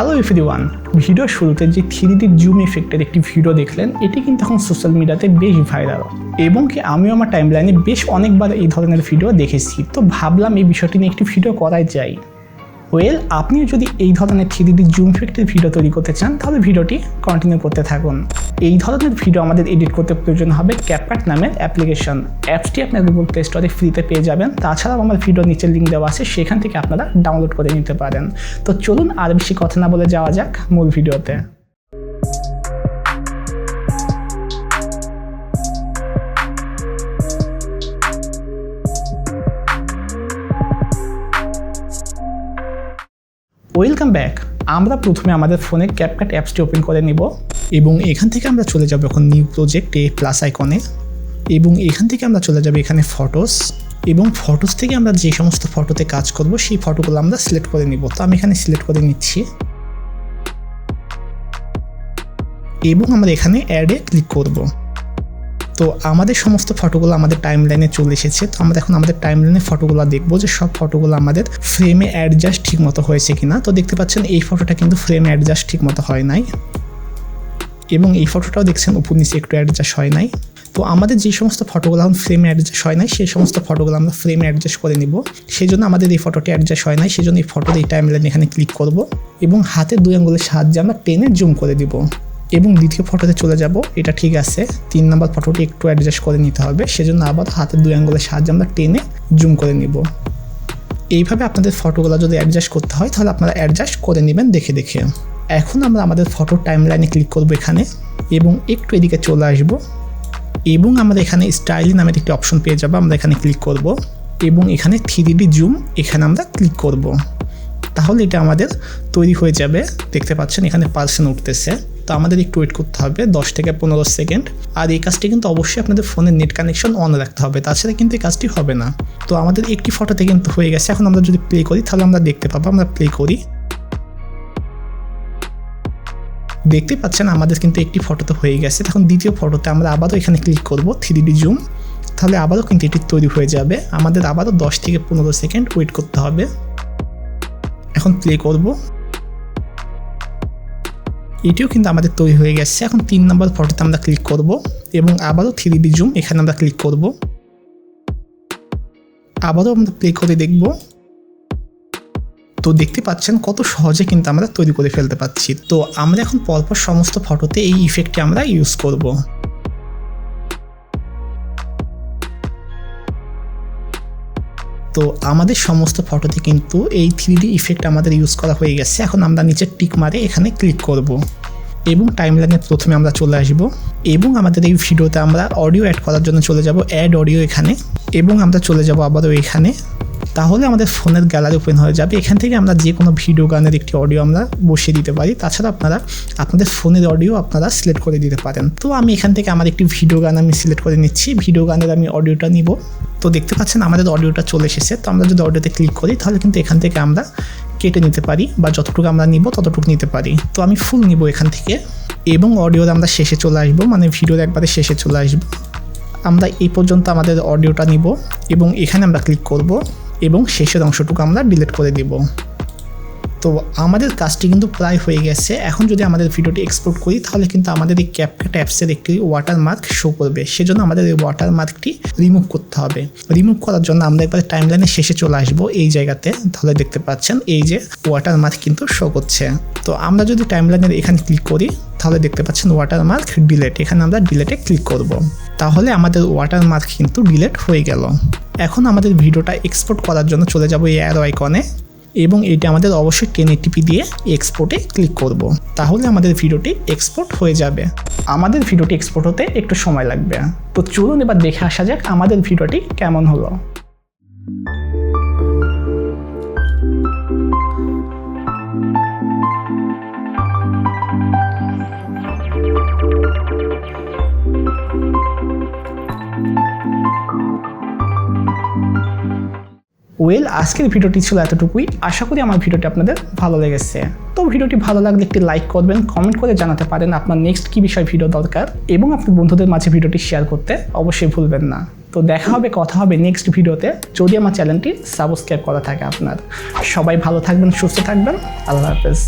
Hello everyone video শুরুতে যে three D zoom এফেক্টের একটি ভিডিও দেখলেন, এটি কিন্তু এখন সোশ্যাল মিডিয়াতে বেশ ভাইরাল এবং কি আমিও আমার টাইমলাইনে বেশ অনেকবার এই ধরনের ভিডিও দেখেছি। তো ভাবলাম এই বিষয়টি নিয়ে একটি ভিডিও করাই যায়। ওয়েল আপনিও যদি এই ধরনের থ্রি ডি জুম ইফেক্টের ভিডিও তৈরি করতে চান, তাহলে ভিডিওটি কন্টিনিউ করতে থাকুন। এই ধরনের ভিডিও আমাদের এডিট করতে প্রয়োজন হবে ক্যাপকাট নামের অ্যাপ্লিকেশন অ্যাপসটি আপনার গুগল প্লে স্টোরে ফ্রিতে পেয়ে যাবেন। তাছাড়াও আমার ভিডিও নিচে লিঙ্ক দেওয়া আছে, সেখান থেকে আপনারা ডাউনলোড করে নিতে পারেন। তো চলুন আর বেশি কথা না বলে যাওয়া যাক মূল ভিডিওতে। ওয়েলকাম ব্যাক আমরা প্রথমে আমাদের ফোনে ক্যাপকাট অ্যাপসটি ওপেন করে নিব এবং এখান থেকে আমরা চলে যাব এখন নিউ প্রজেক্টে প্লাস আইকনে এবং এখান থেকে আমরা চলে যাব এখানে ফটোস এবং ফটোস থেকে আমরা যে সমস্ত ফটোতে কাজ করব সেই ফটোগুলো আমরা সিলেক্ট করে নিব। তো আমি এখানে সিলেক্ট করে নিচ্ছি। এবং আমরা এখানে অ্যাডে ক্লিক করব। তো আমাদের সমস্ত ফটোগুলো আমাদের টাইম লাইনে চলে এসেছে। তো আমরা এখন আমাদের টাইম লাইনে ফটোগুলো দেখব যে সব ফটোগুলো আমাদের ফ্রেমে অ্যাডজাস্ট ঠিক মতো হয়েছে কিনা। তো দেখতে পাচ্ছেন এই ফটোটা কিন্তু ফ্রেমে অ্যাডজাস্ট ঠিক মতো হয় নাই। এবং এই ফটোটাও দেখছেন উপর নিচে একটু অ্যাডজাস্ট হয় নাই। তো আমাদের যে সমস্ত ফটোগুলো এখন ফ্রেমে অ্যাডজাস্ট হয় নাই, সেই সমস্ত ফটোগুলো আমরা ফ্রেমে অ্যাডজাস্ট করে নিব। সেই জন্য আমাদের এই ফটোটি অ্যাডজাস্ট হয় নাই সেই জন্য এই ফটোর এই টাইম লাইন এখানে ক্লিক করব। এবং হাতে দুই আঙ্গুলের সাহায্যে আমরা টেনে জুম করে দিব। এবং দ্বিতীয় ফটোতে চলে যাব। এটা ঠিক আছে। তিন নম্বর ফটোটি একটু অ্যাডজাস্ট করে নিতে হবে। সেজন্য আবার হাতের দুই আঙ্গুলের সাহায্যে আমরা টেনে জুম করে নিব। এইভাবে আপনাদের ফটোগুলো যদি অ্যাডজাস্ট করতে হয়, তাহলে আপনারা অ্যাডজাস্ট করে নেবেন দেখে দেখে। এখন আমরা আমাদের ফটো টাইম লাইনে ক্লিক করব এখানে এবং একটু এদিকে চলে আসব। এবং আমরা এখানে স্টাইলি নামের একটি অপশন পেয়ে যাব। আমরা এখানে ক্লিক করব এবং এখানে থ্রি জুম এখানে আমরা ক্লিক করব। তাহলে এটা আমাদের তৈরি হয়ে যাবে। দেখতে পাচ্ছেন এখানে পার্সেন্ট উঠতেছে। তো আমাদের একটু ওয়েট করতে হবে, দশ থেকে পনেরো সেকেন্ড আর এই কাজটি কিন্তু অবশ্যই আপনাদের ফোনের নেট কানেকশন অন রাখতে হবে, তাছাড়া কিন্তু এই কাজটি হবে না। তো আমাদের একটি ফটোতে কিন্তু হয়ে গেছে, এখন আমরা যদি প্লে করি, তাহলে আমরা দেখতে পাবো, আমরা প্লে করি। দেখতে পাচ্ছেন, আমাদের কিন্তু একটি ফটোতে হয়ে গেছে। এখন দ্বিতীয় ফটোতে আমরা আবারও এখানে ক্লিক করব থ্রি ডি জুম তাহলে আবারও কিন্তু এটি তৈরি হয়ে যাবে। আমাদের আবারও দশ থেকে পনেরো সেকেন্ড ওয়েট করতে হবে। এখন প্লে করব। এটিও কিন্তু আমাদের তৈরি হয়ে গেছে। এখন তিন নম্বর ফটোতে আমরা ক্লিক করব এবং আবারও থ্রি ডি জুম এখানে আমরা ক্লিক করব। আবারও আমরা প্লে করে দেখব। তো দেখতে পাচ্ছেন কত সহজে কিন্তু আমরা তৈরি করে ফেলতে পারছি। তো আমরা এখন পরপর সমস্ত ফটোতে এই ইফেক্টটি আমরা ইউজ করব। তো আমাদের সমস্ত ফটোতে কিন্তু এই থ্রি ইফেক্ট আমাদের ইউজ করা হয়ে গেছে। এখন আমরা নিচে টিক মারে এখানে ক্লিক করব। এবং টাইম টাইমলাইনে প্রথমে আমরা চলে আসব। এবং আমাদের এই ভিডিওতে আমরা অডিও অ্যাড করার জন্য চলে যাব। অ্যাড অডিও এখানে। এবং আমরা চলে যাব আবারও এখানে। তাহলে আমাদের ফোনের গ্যালারি ওপেন হয়ে যাবে। এখান থেকে আমরা যে কোনো ভিডিও গানের একটি অডিও আমরা বসিয়ে দিতে পারি। তাছাড়া আপনারা আপনাদের ফোনের অডিও আপনারা সিলেক্ট করে দিতে পারেন। তো আমি এখান থেকে আমার একটি ভিডিও গান আমি সিলেক্ট করে নিচ্ছি। ভিডিও গানের আমি অডিওটা নিব। তো দেখতে পাচ্ছেন আমাদের অডিওটা চলে এসেছে। তো আমরা যদি অডিওতে ক্লিক করি, তাহলে কিন্তু এখান থেকে আমরা কেটে নিতে পারি বা যতটুকু আমরা নিব ততটুকু নিতে পারি। তো আমি ফুল নিব এখান থেকে এবং অডিওর আমরা শেষে চলে আসব মানে ভিডিওর একবারে শেষে চলে আসব। আমরা এই পর্যন্ত আমাদের অডিওটা নিব এবং এখানে আমরা ক্লিক করব। এবং শেষের অংশটুকু আমরা ডিলিট করে দিব। তো আমাদের কাজটি কিন্তু প্রায় হয়ে গেছে। এখন যদি আমাদের ভিডিওটি এক্সপোর্ট করি, তাহলে কিন্তু আমাদের এই ক্যাপকাট অ্যাপসের একটি ওয়াটারমার্ক শো করবে। সেজন্য আমাদের এই ওয়াটারমার্কটি রিমুভ করতে হবে। রিমুভ করার জন্য আমরা একবার টাইম লাইনের শেষে চলে আসব এই জায়গাতে। তাহলে দেখতে পাচ্ছেন এই যে ওয়াটারমার্ক কিন্তু শো করছে। তো আমরা যদি টাইম লাইনের এখানে ক্লিক করি, তাহলে দেখতে পাচ্ছেন ওয়াটারমার্ক ডিলেট এখানে আমরা ডিলেটে ক্লিক করব। তাহলে আমাদের ওয়াটারমার্ক কিন্তু ডিলেট হয়ে গেল। এখন আমাদের ভিডিওটা এক্সপোর্ট করার জন্য চলে যাব এই অ্যারো আইকনে এবং এটা আমাদের অবশ্যই টেন এটিপি দিয়ে এক্সপোর্টে ক্লিক করব। তাহলে আমাদের ভিডিওটি এক্সপোর্ট হয়ে যাবে। আমাদের ভিডিওটি এক্সপোর্ট হতে একটু সময় লাগবে। তো চলুন এবার দেখে আসা যাক আমাদের ভিডিওটি কেমন হলো। ওয়েল আজকের ভিডিওটি ছিল এতটুকুই। আশা করি আমার ভিডিওটি আপনাদের ভালো লেগেছে। তো ভিডিওটি ভালো লাগলে একটি লাইক করবেন, কমেন্ট করে জানাতে পারেন আপনার নেক্সট কী বিষয় ভিডিও দরকার এবং আপনার বন্ধুদের মাঝে ভিডিওটি শেয়ার করতে অবশ্যই ভুলবেন না। তো দেখা হবে, কথা হবে নেক্সট ভিডিওতে। যদি আমার চ্যানেলটি সাবস্ক্রাইব করা থাকে আপনার। সবাই ভালো থাকবেন, সুস্থ থাকবেন। আল্লাহ হাফেজ।